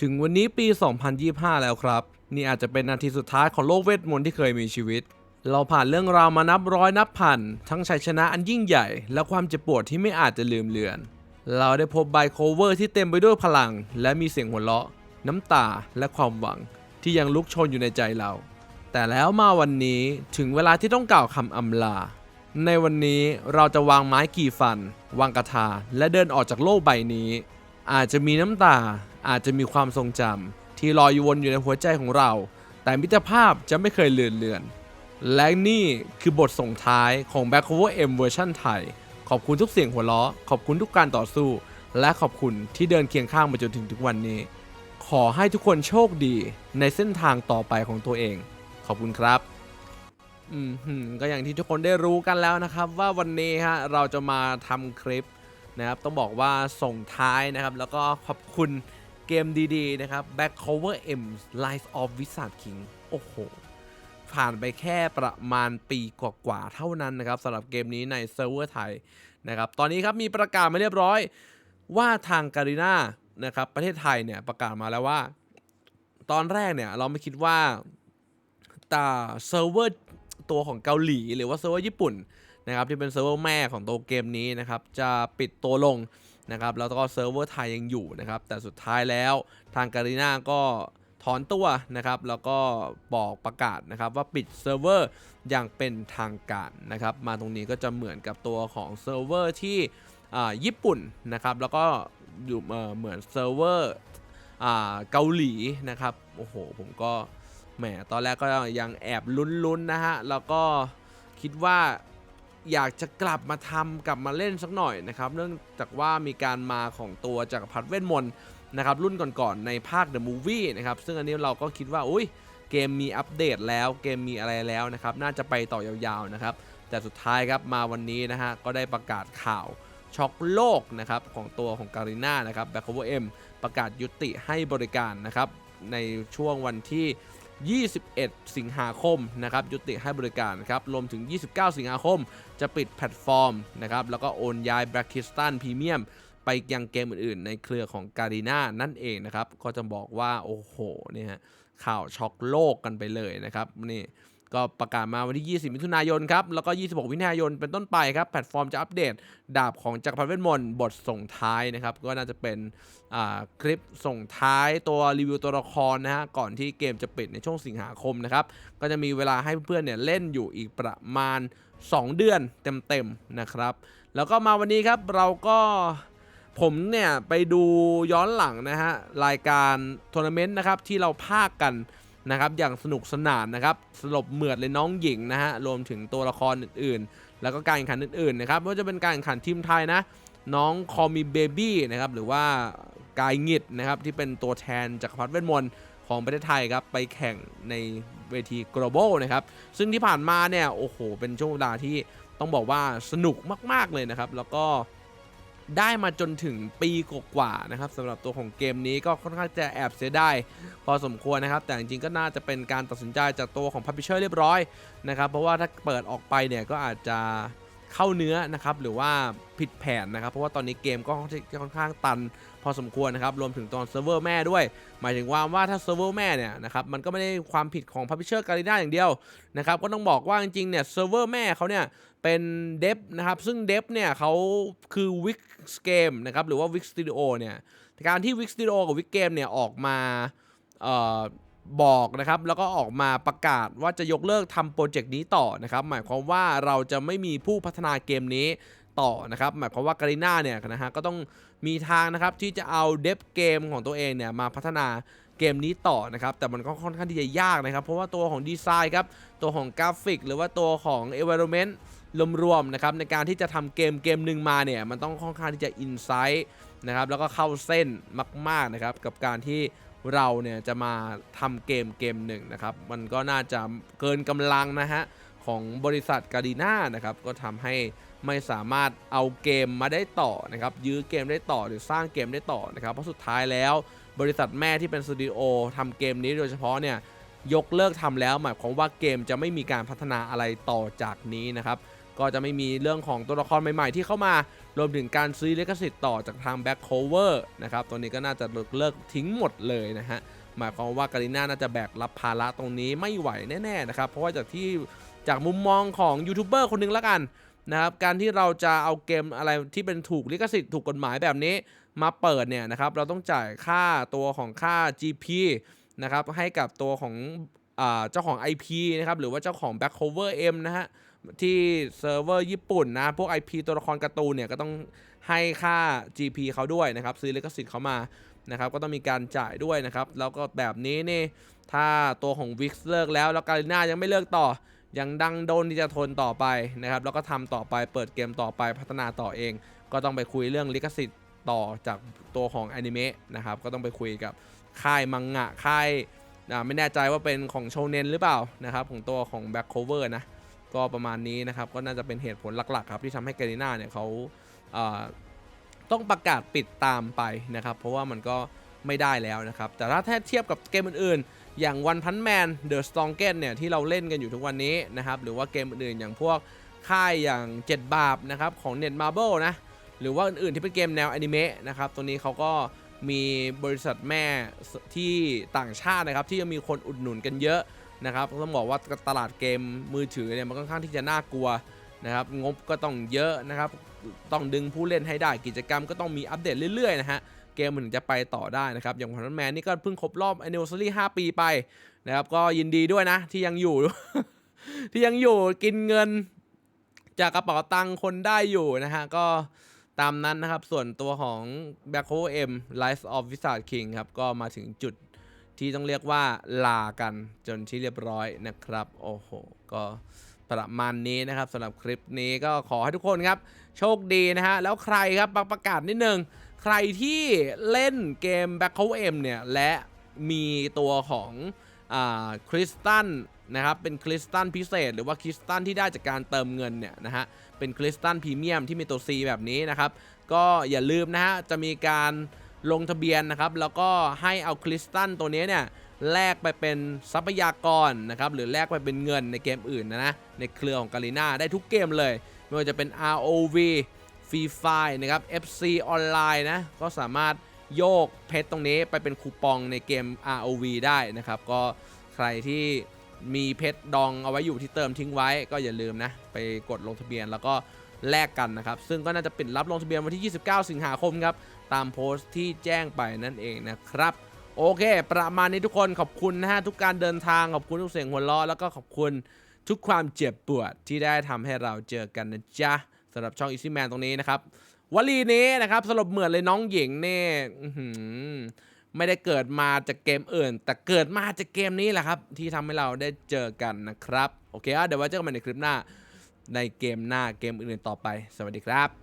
ถึงวันนี้ปี 2025 แล้วครับ นี่อาจจะเป็นนาทีสุดท้ายของโลกเวทมนต์ที่เคยมีชีวิต เราผ่านเรื่องราวมานับร้อยนับพัน ทั้งชัยชนะอันยิ่งใหญ่ และความเจ็บปวดที่ไม่อาจจะลืมเลือน เราได้พบไบโคเวอร์ที่เต็มไปด้วยพลัง และมีเสียงหัวเราะ น้ำตาและความหวัง ที่ยังลุกโชนอยู่ในใจเรา แต่แล้วมาวันนี้ถึงเวลาที่ต้องกล่าวคำอำลา ในวันนี้เราจะวางไม้กี่ฟัน วางกระทาและเดินออกจากโลกใบนี้ อาจจะมีน้ำตา อาจจะมีความทรงจำที่ลอยอยู่วนอยู่ในหัวใจของเรา แต่มิตรภาพจะไม่เคยเลือนเลือน และนี่คือบทส่งท้ายของ Back Cover M เวอร์ชันไทย ขอบคุณทุกเสียงหัวเราะ ขอบคุณทุกการต่อสู้ และขอบคุณที่เดินเคียงข้างมาจนถึงทุกวันนี้ ขอให้ทุกคนโชคดีในเส้นทางต่อไปของตัวเอง ขอบคุณครับอืมหืมก็อย่างที่ทุกคนได้รู้กันแล้วนะครับ ว่าวันนี้ฮะเราจะมาทำคลิป นะครับต้องบอกว่าส่งท้ายนะครับ แล้วก็ขอบคุณเกมดีๆ นะครับ Back Cover M Life of Wizard King โอ้โห ผ่านไปแค่ประมาณปีกว่าๆเท่านั้นนะครับสำหรับเกมนี้ในเซิร์ฟเวอร์ไทยนะครับ ตอนนี้ครับมีประกาศมาเรียบร้อย ว่าทางการีนานะครับประเทศไทยเนี่ยประกาศมาแล้วว่า ตอนแรกเนี่ยเราไม่คิดว่าแตาเซิร์ฟเวอร์ตัวของเกาหลี หรือว่าเซิร์ฟเวอร์ญี่ปุ่น นะครับที่เป็นเซิร์ฟเวอร์แม่ของตัวเกมนี้นะครับจะปิดตัวลงนะครับแล้วก็เซิร์ฟเวอร์ไทยยังอยู่นะครับแต่สุดท้ายแล้วทางการีนาก็ถอนตัวนะครับแล้วก็บอกประกาศนะครับว่าปิดเซิร์ฟเวอร์อย่างเป็นทางการนะครับมาตรงนี้ก็จะเหมือนกับตัวของเซิร์ฟเวอร์ที่อ่าญี่ปุ่นนะครับแล้วก็อยู่เหมือนเซิร์ฟเวอร์อ่าเกาหลีนะครับโอ้โหผมก็แหมตอนแรกก็ยังแอบลุ้นๆนะฮะแล้วก็คิดว่า จะกลับมาทำกลับมาเล่นสักหน่อยนะครับ เนื่องจากว่ามีการมาของตัวจักรพรรดิเวทมนต์นะครับรุ่นก่อนๆในภาค The Movie นะครับ ซึ่งอันนี้เราก็คิดว่าอุ้ยเกมมีอัปเดตแล้วเกมมีอะไรแล้วนะครับ น่าจะไปต่อยาวๆนะครับ แต่สุดท้ายครับมาวันนี้นะฮะก็ได้ประกาศข่าวช็อกโลกนะครับของตัวของการีน่านะครับ Back Cover M ประกาศยุติให้บริการนะครับในช่วงวันที่ 21 สิงหาคมนะครับยุติให้บริการครับรวมถึง 29 สิงหาคม จะปิดแพลตฟอร์มนะครับแล้วก็โอนย้าย b l a c k i s t a n Premium ไปยังเกมอื่นๆ ในเครือของการีนานั่นเองนะครับ ก็จะบอกว่า โอ้โหเนี่ยข่าวช็อกโลกกันไปเลยนะครับนี่ ก็ประกาศมาวันที่ 20 มิถุนายนครับ แล้วก็ 26 มิถุนายน เป็นต้นไปครับ แพลตฟอร์มจะอัปเดต ดาบของจักรพรรดิเวทมนต์บทส่งท้ายนะครับ ก็น่าจะเป็นคลิปส่งท้ายตัวรีวิวตัวละครนะฮะ ก่อนที่เกมจะปิดในช่วงสิงหาคมนะครับ ก็จะมีเวลาให้เพื่อนๆเนี่ยเล่นอยู่อีกประมาณ 2 เดือนเต็มๆนะครับ แล้วก็มาวันนี้ครับเราก็ผมเนี่ยไปดูย้อนหลังนะฮะรายการทัวร์นาเมนต์นะครับที่เราพากกัน นะครับอย่างสนุกสนานนะครับสลบเหมือดเลยน้องหญิงนะฮะรวมถึงตัวละครอื่นๆ แล้วก็การแข่งขันอื่นๆนะครับไม่ว่าจะเป็นการแข่งขันทีมไทยนะน้องคอมีเบบี้นะครับหรือว่ากายงิดนะครับที่เป็นตัวแทนจากรพรรดิเวทมนต์ของประเทศไทยครับไปแข่งในเวที global นะครับซึ่งที่ผ่านมาเนี่ยโอ้โหเป็นช่วงเวลาที่ต้องบอกว่าสนุกมาก ๆเลยนะครับ แล้วก็ ได้มาจนถึงปีกว่าๆนะครับสำหรับตัวของเกมนี้ก็ค่อนข้างจะแอบเสียดายพอสมควรนะครับ แต่จริงๆก็น่าจะเป็นการตัดสินใจจากตัวของพับพิเชอร์เรียบร้อยนะครับ เพราะว่าถ้าเปิดออกไปเนี่ยก็อาจจะ เข้าเนื้อนะครับหรือว่าผิดแผนนะครับ เพราะว่าตอนนี้เกมก็ค่อนข้างตันพอสมควรนะครับรวมถึงตอนเซิร์ฟเวอร์แม่ด้วย หมายถึงว่าว่าถ้าเซิร์ฟเวอร์แม่เนี่ยนะครับมันก็ไม่ได้ความผิดของ Publisher Garena อย่างเดียวนะครับก็ต้องบอกว่าจริงๆเนี่ยเซิร์ฟเวอร์แม่เขาเนี่ยเป็นเดฟนะครับซึ่งเดฟเนี่ยเขาคือ Wix Game นะครับหรือว่า Wix Studio เนี่ยการที่ Wix Studio กับ Wix Game เนี่ยออกมาเอ่อ บอกนะครับแล้วก็ออกมาประกาศว่าจะยกเลิกทำโปรเจกต์นี้ต่อนะครับหมายความว่าเราจะไม่มีผู้พัฒนาเกมนี้ต่อนะครับหมายความว่าการีนาเนี่ยนะฮะก็ต้องมีทางนะครับที่จะเอาเดฟเกมของตัวเองเนี่ยมาพัฒนาเกมนี้ต่อนะครับแต่มันก็ค่อนข้างที่จะยากนะครับเพราะว่าตัวของดีไซน์ครับตัวของกราฟิก หรือว่าตัวของ environment รวมๆนะครับในการที่จะทำเกมเกมหนึ่งมาเนี่ยมันต้องค่อนข้างที่จะอินไซต์นะครับแล้วก็เข้าเส้นมากๆนะครับกับการที่ เราเนี่ยจะมาทำเกมเกมหนึ่งนะครับมันก็น่าจะเกินกำลังนะฮะของบริษัทการีนานะครับก็ทำให้ไม่สามารถเอาเกมมาได้ต่อนะครับยื้อเกมได้ต่อหรือสร้างเกมได้ต่อนะครับเพราะสุดท้ายแล้ว บริษัทแม่ที่เป็นสตูดิโอทำเกมนี้โดยเฉพาะเนี่ยยกเลิกทำแล้วหมายความว่าเกมจะไม่มีการพัฒนาอะไรต่อจากนี้นะครับ ก็จะไม่มีเรื่องของตัวละครใหม่ๆ ที่เข้ามารวมถึงการซื้อลิขสิทธิ์ต่อจากทาง Back Cover นะครับตัวนี้ก็น่าจะเลิกทิ้งหมดเลยนะฮะหมายความว่าการีน่าน่าจะแบกรับภาระตรงนี้ไม่ไหวแน่ๆนะครับเพราะว่าจากที่จากมุมมองของยูทูบเบอร์คนหนึงแล้วกันนะครับการที่เราจะเอาเกมอะไรที่เป็นถูกลิขสิทธิ์ถูกกฎหมายแบบนี้มาเปิดเนี่ยนะครับเราต้องจ่ายค่าตัวของค่า GP นะครับให้กับตัวของอเจ้าของ IP นะครับหรือว่าเจ้าของ Back Cover M นะฮะ ที่เซิร์ฟเวอร์ญี่ปุ่นนะ พวก IP ตัวละครการ์ตูนเนี่ย ก็ต้องให้ค่า GP เขาด้วยนะครับ ซื้อลิขสิทธิ์เขามานะครับ ก็ต้องมีการจ่ายด้วยนะครับ แล้วก็แบบนี้นี่ถ้าตัวของ Wix เลิกแล้ว แล้วการีน่ายังไม่เลิกต่อ ยังดังโดนที่จะทนต่อไปนะครับ แล้วก็ทำต่อไปเปิดเกมต่อไปพัฒนาต่อเอง ก็ต้องไปคุยเรื่องลิขสิทธิ์ต่อจากตัวของอนิเมะนะครับ ก็ต้องไปคุยกับค่ายมังงะค่ายไม่แน่ใจว่าเป็นของโชเนนหรือเปล่านะครับของตัวของ Back Cover นะ ก็ประมาณนี้นะครับ ก็น่าจะเป็นเหตุผลหลักๆครับที่ทำให้แกริน่าเนี่ยเขาต้องประกาศปิดตามไปนะครับ เพราะว่ามันก็ไม่ได้แล้วนะครับ แต่ถ้าเทียบกับเกมอื่นๆ อย่าง One Punch Man The Strongest เนี่ยที่เราเล่นกันอยู่ทุกวันนี้นะครับ หรือว่าเกมอื่นๆ อย่างพวกค่ายอย่าง 7 บาปนะครับของ Net Marble นะ หรือว่าอื่นๆที่เป็นเกมแนวอนิเมะนะครับ ตัวนี้เขาก็มีบริษัทแม่ที่ต่างชาตินะครับ ที่ยังมีคนอุดหนุนกันเยอะ นะครับต้องบอกว่าตลาดเกมมือถือเนี่ยมันค่อนข้างที่จะน่ากลัวนะครับงบก็ต้องเยอะนะครับต้องดึงผู้เล่นให้ได้กิจกรรมก็ต้องมีอัปเดตเรื่อยๆนะฮะเกมมันถึงจะไปต่อได้นะครับ อย่างพันแมนนี่ก็เพิ่งครบรอบ anniversary 5 ปีไปนะครับ ก็ยินดีด้วยนะ ที่ยังอยู่ ที่ยังอยู่กินเงิน จากกระเป๋าตังค์คนได้อยู่นะฮะ ก็ตามนั้นนะครับ ส่วนตัวของ Back o M Life of Wizard King ครับ ก็มาถึงจุด ที่ต้องเรียกว่าลากันจนที่เรียบร้อยนะครับ โอ้โห ก็ประมาณนี้นะครับสำหรับคลิปนี้ก็ขอให้ทุกคนครับ โชคดีนะฮะ แล้วใครครับประประกาศนิดนึง ใครที่เล่นเกม Back o M เนี่ย และมีตัวของคริสตันนะครับเป็นคริสตันพิเศษ หรือว่าคริสตันที่ได้จากการเติมเงินเนี่ยนะฮะเป็นคริสตันพรีเมียมที่มีตัว C แบบนี้นะครับ ก็อย่าลืมนะฮะจะมีการ ลงทะเบียนนะครับ แล้วก็ให้เอาคริสตันตัวนี้เนี่ยแลกไปเป็นทรัพยากรนะครับ หรือแลกไปเป็นเงินในเกมอื่นนะนะในเครือของกาลิน่าได้ทุกเกมเลย ไม่ว่าจะเป็น ROV Free Fire นะครับ FC ออนไลน์นะ ก็สามารถโยกเพชรตรงนี้ไปเป็นคูปองในเกม ROV ได้นะครับ ก็ใครที่มีเพชรดองเอาไว้อยู่ที่เติมทิ้งไว้ก็อย่าลืมนะ ไปกดลงทะเบียนแล้วก็แลกกันนะครับ ซึ่งก็น่าจะปิดรับลงทะเบียนวันที่ 29 สิงหาคมครับ ตามโพสต์ที่แจ้งไปนั่นเองนะครับ โอเค ประมาณนี้ทุกคนขอบคุณนะฮะ ทุกการเดินทางขอบคุณทุกเสียงหัวเราะแล้วก็ขอบคุณทุกความเจ็บปวดที่ได้ทำให้เราเจอกันนะจ๊ะสำหรับช่อง Easy Man ตรงนี้นะครับวลีนี้นะครับสรุปเหมือนเลยน้องหญิงเนี่ยไม่ได้เกิดมาจากเกมอื่น แต่เกิดมาจากเกมนี้แหละครับ ที่ทำให้เราได้เจอกันนะครับ โอเคเดี๋ยวไว้เจอกันใหม่ในคลิปหน้า ในเกมหน้าเกมอื่นๆต่อไป สวัสดีครับ